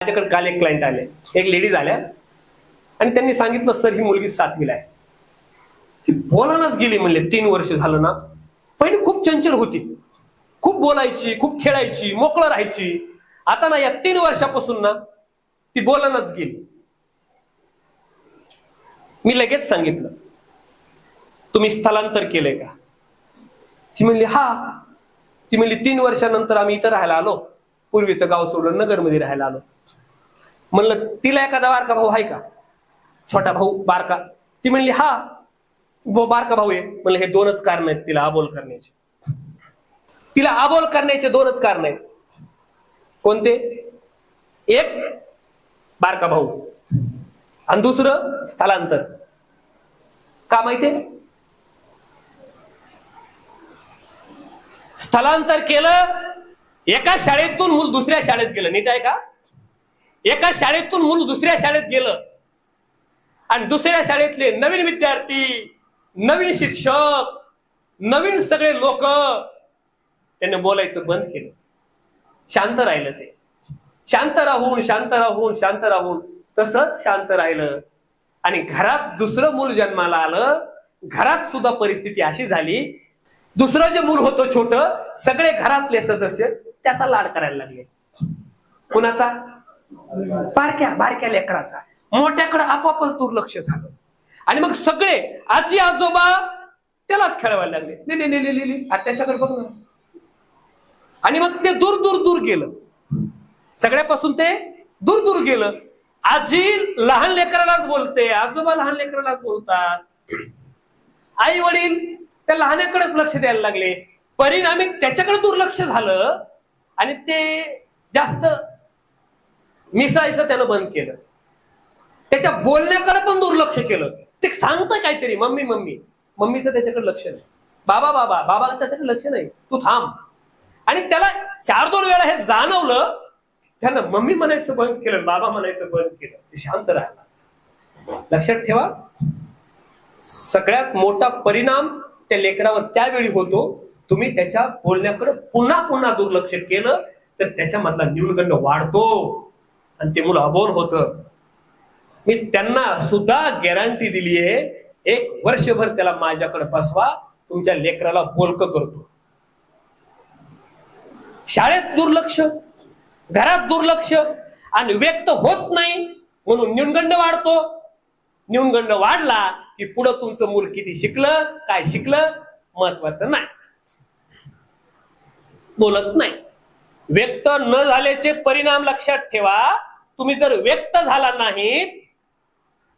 माझ्याकडे काल एक क्लायंट आले. एक लेडीज आल्या. आणि त्यांनी सांगितलं सर ही मुलगी सातवीला आहे. ती बोलानाच गेली म्हणले तीन वर्ष झालं ना. पहिले खूप चंचल होती. खूप बोलायची खूप खेळायची मोकळं राहायची. आता ना या तीन वर्षापासून ना ती बोलानाच गेली. मी लगेच सांगितलं तुम्ही स्थलांतर केलंय का? ती म्हणली हा. ती म्हणली तीन वर्षानंतर आम्ही इथं राहायला आलो. पूर्वीचं गाव सोडलं नगरमध्ये राहायला आलो. म्हणलं तिला एखादा बारका भाऊ आहे का? छोटा भाऊ बारका. ती म्हणली हा बारका भाऊ आहे. म्हणलं हे दोनच कारण आहेत तिला अबोल करण्याचे. तिला अबोल करण्याचे दोनच कारण आहेत. कोणते? एक बारका भाऊ. आणि दुसरं स्थलांतर. का माहितीये स्थलांतर केलं एका शाळेतून मूल दुसऱ्या शाळेत गेलं. नीट आहे का एका शाळेतून मूल दुसऱ्या शाळेत गेलं. आणि दुसऱ्या शाळेतले नवीन विद्यार्थी नवीन शिक्षक नवीन सगळे लोक त्यांनी बोलायचं बंद केलं. शांत राहिलं ते. शांत राहून शांत राहून शांत राहून तसंच शांत राहिलं. आणि घरात दुसरं मूल जन्माला आलं. घरात सुद्धा परिस्थिती अशी झाली. दुसरं जे मूल होतं छोट सगळे घरातले सदस्य त्याचा लाड करायला लागले. कुणाचा? बारक्या बारक्या लेकराचा. मोठ्याकडे आपापच दुर्लक्ष झालं. आणि मग सगळे आजी आजोबा त्यालाच खेळवायला लागले. नाही नाही ले, अरे त्याच्याकडे बघ ना. आणि मग ते दूर दूर दूर गेलं. सगळ्यापासून ते दूर दूर गेलं. आजी लहान लेकरालाच बोलते आजोबा लहान लेकरालाच बोलतात. आई वडील त्या लहानाकडेच लक्ष द्यायला लागले. परिणामी त्याच्याकडे दुर्लक्ष झालं. आणि ते जास्त मिसळायचं त्यानं बंद केलं. त्याच्या बोलण्याकडे पण दुर्लक्ष केलं. ते सांगतं काहीतरी मम्मी मम्मी. मम्मीचं त्याच्याकडे लक्ष नाही. बाबा बाबा बाबा त्याच्याकडे लक्ष नाही. तू थांब. आणि त्याला चार दोन वेळा हे जाणवलं. त्यानं मम्मी म्हणायचं बंद केलं बाबा म्हणायचं बंद केलं. ते शांत राहिला. लक्षात ठेवा. सगळ्यात मोठा परिणाम त्या लेकरावर त्यावेळी होतो. तुम्ही त्याच्या बोलण्याकडे पुन्हा पुन्हा दुर्लक्ष केलं तर त्याच्यामधला न्यूनगंड वाढतो. आणि ते मुलं अबोल होत. मी त्यांना सुद्धा गॅरंटी दिली आहे एक वर्षभर त्याला माझ्याकडे बसवा तुमच्या लेकराला बोलक करतो. शाळेत दुर्लक्ष घरात दुर्लक्ष आणि व्यक्त होत नाही म्हणून न्यूनगंड वाढतो. न्यूनगंड वाढला की पुढं तुमचं मूल किती शिकलं काय शिकलं महत्वाचं नाही. बोलत नाही. व्यक्त न झाल्याचे परिणाम लक्षात ठेवा. तुम्ही जर व्यक्त झाला नाही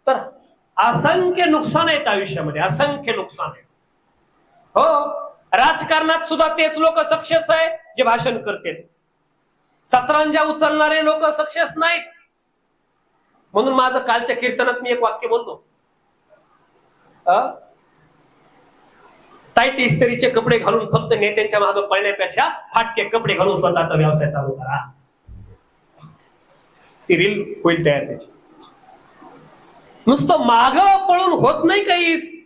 तर असंख्य नुकसान आहेत आयुष्यामध्ये. असंख्य नुकसान आहे हो? राजकारणात सुद्धा तेच लोक सक्सेस आहे जे भाषण करतात सतरांजा उचलणारे लोक सक्सेस नाहीत. म्हणून माझं कालच्या कीर्तनात मी एक वाक्य बोलतो टाईट इस्त्रीचे कपडे घालून फक्त नेत्यांच्या मागे पळण्यापेक्षा फाटके कपडे घालून स्वतःचा व्यवसाय चालू करा. ती रील होईल तयार त्याची. नुसतं माग पळून होत नाही काहीच.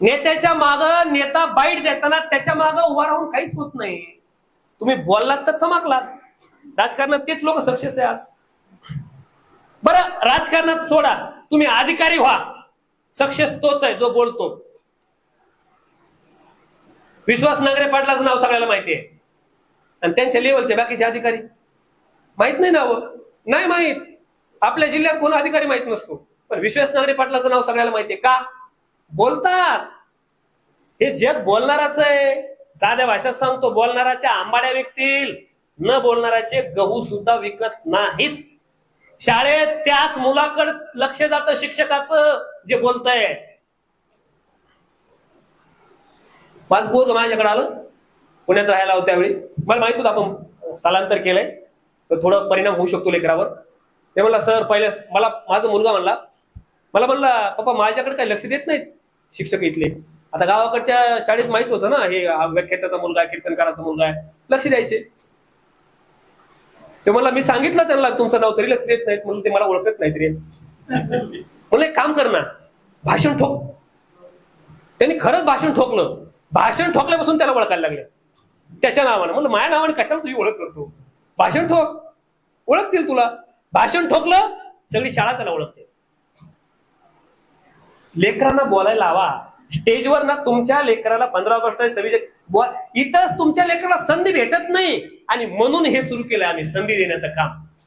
नेत्याच्या माग नेता बाईट देताना त्याच्या माग उभा राहून काहीच होत नाही. तुम्ही बोललात तर चमकलात. राजकारणात तेच लोक सक्सेस आहे आज. बरं राजकारणात सोडा. तुम्ही अधिकारी व्हा. सक्सेस तोच आहे जो बोलतो. विश्वास नांगरे पाटलाचं नाव सगळ्याला माहिती आहे. आणि त्यांच्या लेवलचे बाकीचे अधिकारी. माहीत नाही नाव हो. नाही माहीत. आपल्या जिल्ह्यात कोण अधिकारी माहीत नसतो. पण विश्वास नांगरे पाटलाचं नाव सगळ्याला माहिती आहे. का? बोलतात. हे जग बोलणाराच आहे साध्या भाषेत सांगतो बोलणाराच्या आंबाड्या विकतील. न बोलणाऱ्याचे गहू सुद्धा विकत नाहीत. शाळेत त्याच मुलाकडे लक्ष जातं शिक्षकाचं जे बोलतंय. माझं पोरग माझ्याकडे आलं. पुण्यात राहायला होतं त्यावेळी. मला माहीत होतं आपण स्थलांतर केलंय. तर थोडा परिणाम होऊ शकतो लेकरावर. ते म्हणला सर पहिले मला माझा मुलगा म्हणला मला म्हणला पप्पा माझ्याकडे काही लक्ष देत नाहीत शिक्षक इथले. आता गावाकडच्या शाळेत माहीत होतं ना हे व्याख्याचा व्याख्याताचा मुलगा आहे कीर्तनकाराचा मुलगा आहे. लक्ष द्यायचे. ते मला मी सांगितलं त्यांना तुमचं नाव तरी लक्ष देत नाहीत म्हणून ते मला ओळखत नाहीत रे. म्हणलं एक काम कर ना भाषण ठोक. त्यांनी खरंच भाषण ठोकलं. भाषण ठोकल्यापासून त्याला ओळखायला लागले. त्याच्या नावानं. म्हणून माझ्या नावाने कशाला तुझी ओळख करतो? भाषण ठोक. ओळखतील तुला. भाषण ठोकलं सगळी शाळा त्याला ओळखते. लेकरांना बोलायला लावा. स्टेजवर ना तुमच्या लेकराला पंधरा ऑगस्ट सव्वीस बोल इथं तुमच्या लेकराला संधी भेटत नाही. आणि म्हणून हे सुरू केलं आम्ही संधी देण्याचं काम.